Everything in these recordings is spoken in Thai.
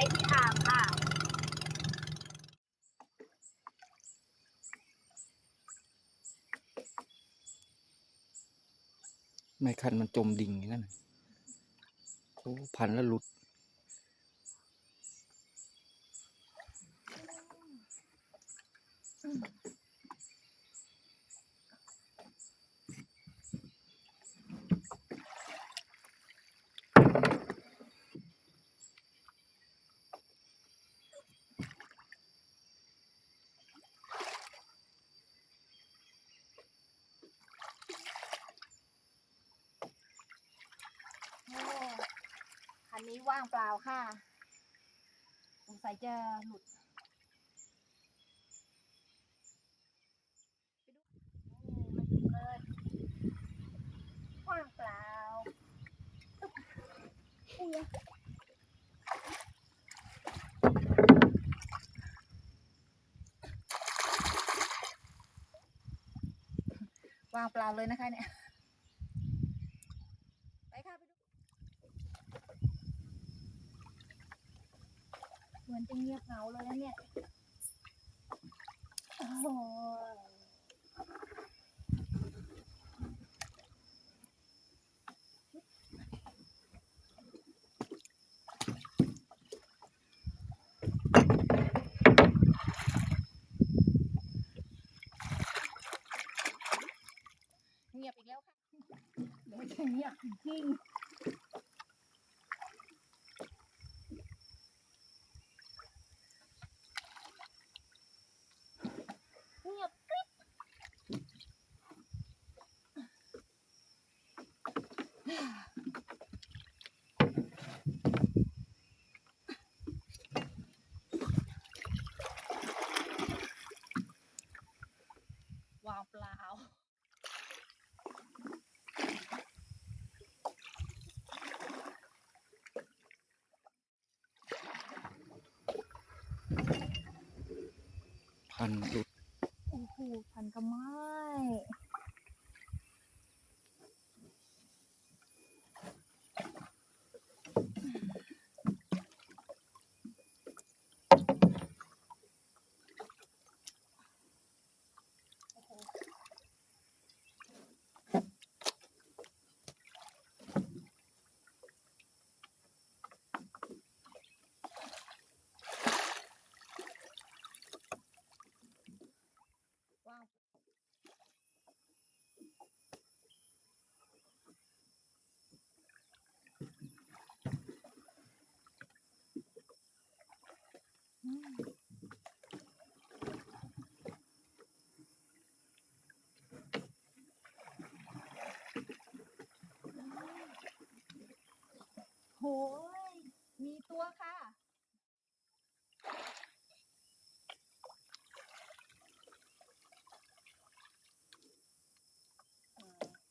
ว้ที่อ่างค่ะ ไม่คันมันจมดิ่งอย่างนั้นโอ้พันแล้วหลุดอืมอ้คั นี้ว่างเปล่าค่ะสงสัยจะหลุดม่ถึงเลยว่างเปล่าอุ้ยว่างเปล่าเลยนะคะเนี่ย ไปค่ะไปดู เห มือนจะเงียบเหงาเลยนะเนี่ยโอ้โหเงียบอีกแล้วค่ะเดี๋ยวจะเงียบจริงๆ เงียบกริบ วางเปล่าพันหลุด โอ้โหพันกระไม้ โหยมีตัวค่ะ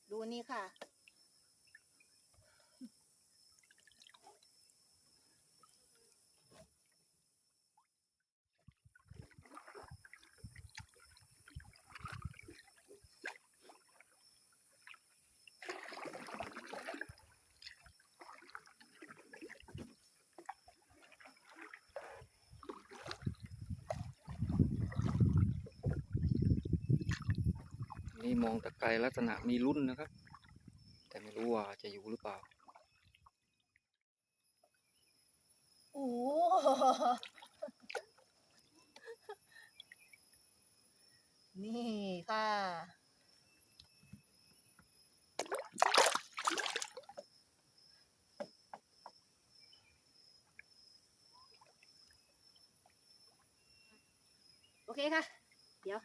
ดูนี่ค่ะ นี่มองแต่ไกลลักษณะมีรุ่นนะครับ แต่ไม่รู้ว่าจะอยู่หรือเปล่า โอ้นี่ค่ะ โอเคค่ะ เดี๋ยว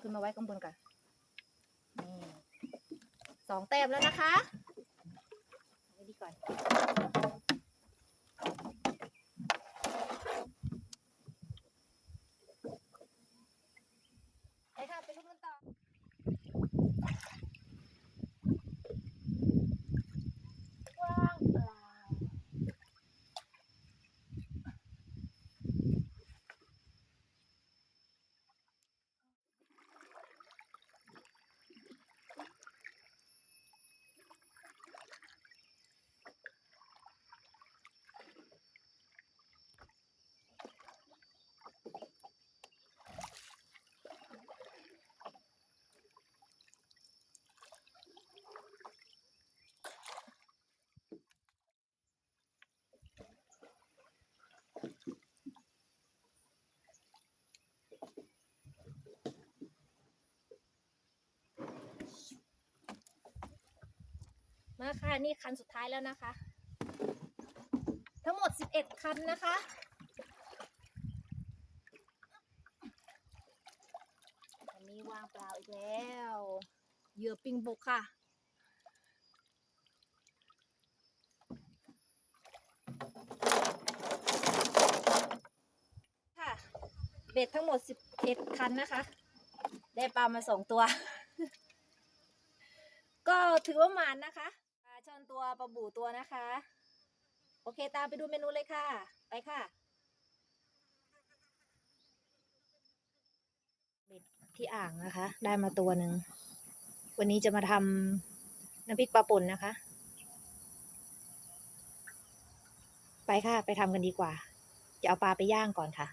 ขึ้นมาไว้ข้างบนก่อน สองแต้มแล้วนะคะเอาไว้ดีก่อน ไปค่ะไปลุ้นกันต่อ ว่างเปล่า นะคะนี่คันสุดท้ายแล้วนะคะ ทั้งหมด 11 คันนะคะอันนี้วางเปล่าอีกแล้วเหยื่อปิงบกค่ะค่ะเบ็ดทั้งหมด 11 คันนะคะ ได้ปลามาสองตัว ก็ถือว่าหมานนะคะ ตัวปลาบู่ตัวนะคะ โอเคตามไปดูเมนูเลยค่ะ ไปค่ะเบ็ดที่อ่างนะคะ ได้มาตัวหนึ่ง วันนี้จะมาทำน้ำพริกปลาป่นนะคะ ไปค่ะ ไปทำกันดีกว่า จะเอาปลาไปย่างก่อนค่ะ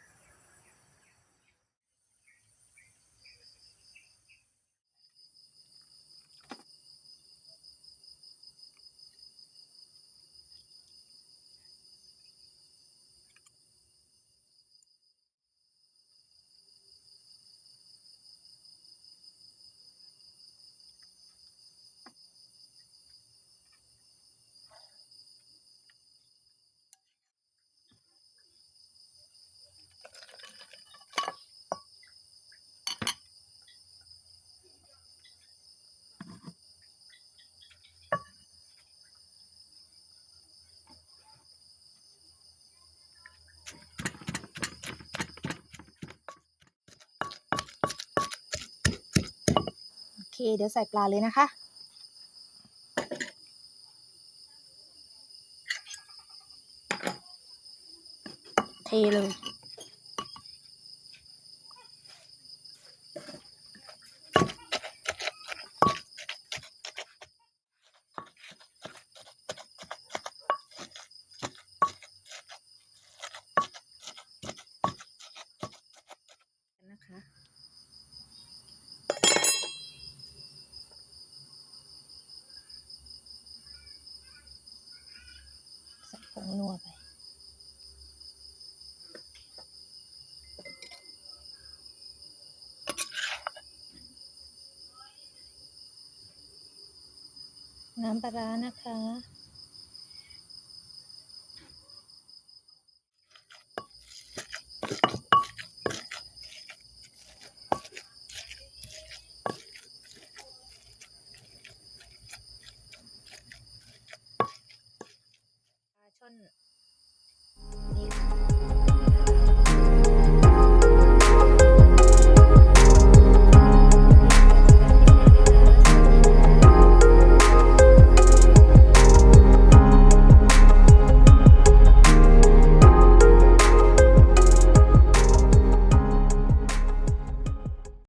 เคเดี๋ยวใส่ปลาเลยนะคะ เทเลย นะคะ ใส่ผงนัวไป น้ำปลาร้านะคะ